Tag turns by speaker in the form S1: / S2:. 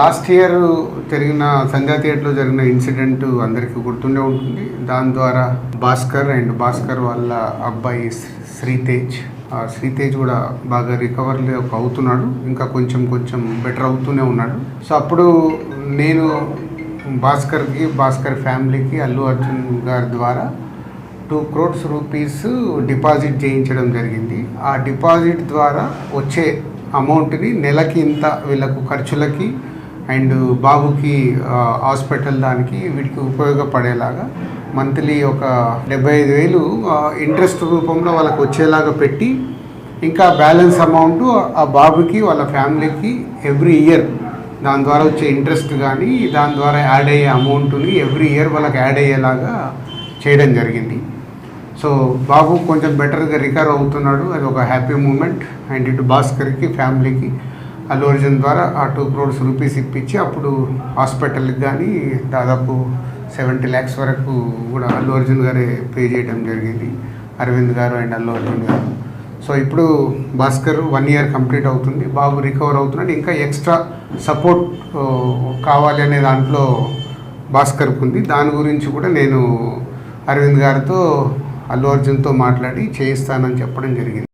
S1: Last year జరిగిన సంధ్యా థియేటర్లో జరిగిన ఇన్సిడెంట్ అందరికీ గుర్తుండే ఉంటుంది. దాని ద్వారా భాస్కర్ అండ్ భాస్కర్ వాళ్ళ అబ్బాయి శ్రీతేజ్. ఆ శ్రీతేజ్ కూడా బాగా రికవర్లీ అవుతున్నాడు. ఇంకా కొంచెం కొంచెం బెటర్ అవుతూనే ఉన్నాడు. సో అప్పుడు నేను భాస్కర్కి భాస్కర్ ఫ్యామిలీకి అల్లు అర్జున్ గారి ద్వారా టూ క్రోడ్స్ రూపీస్ డిపాజిట్ చేయించడం జరిగింది. ఆ డిపాజిట్ ద్వారా వచ్చే అమౌంట్ని నెలకి ఇంత వీళ్ళకు ఖర్చులకి అండ్ బాబుకి హాస్పిటల్ దానికి వీటికి ఉపయోగపడేలాగా మంత్లీ ఒక డెబ్బై ఐదు వేలు ఇంట్రెస్ట్ రూపంలో వాళ్ళకి వచ్చేలాగా పెట్టి ఇంకా బ్యాలెన్స్ అమౌంట్ ఆ బాబుకి వాళ్ళ ఫ్యామిలీకి ఎవ్రీ ఇయర్ దాని ద్వారా వచ్చే ఇంట్రెస్ట్ కానీ దాని ద్వారా యాడ్ అయ్యే అమౌంట్ని ఎవ్రీ ఇయర్ వాళ్ళకి యాడ్ అయ్యేలాగా చేయడం జరిగింది. సో బాబు కొంచెం బెటర్గా రికవర్ అవుతున్నాడు. అది ఒక హ్యాపీ మూమెంట్. అండ్ ఇటు భాస్కర్కి ఫ్యామిలీకి అల్లు అర్జున్ ద్వారా ఆ టూ క్రోడ్స్ రూపీస్ ఇప్పించి అప్పుడు హాస్పిటల్కి కానీ దాదాపు సెవెంటీ ల్యాక్స్ వరకు కూడా అల్లు అర్జున్ గారే పే చేయడం జరిగింది. అరవింద్ గారు అండ్ అల్లు అర్జున్ గారు. సో ఇప్పుడు భాస్కర్ వన్ ఇయర్ కంప్లీట్ అవుతుంది. బాబు రికవర్ అవుతున్నాడు. ఇంకా ఎక్స్ట్రా సపోర్ట్ కావాలి అనే దాంట్లో భాస్కర్కు ఉంది. దాని గురించి కూడా నేను అరవింద్ గారితో అల్లు అర్జున్తో మాట్లాడి చేయిస్తానని చెప్పడం జరిగింది.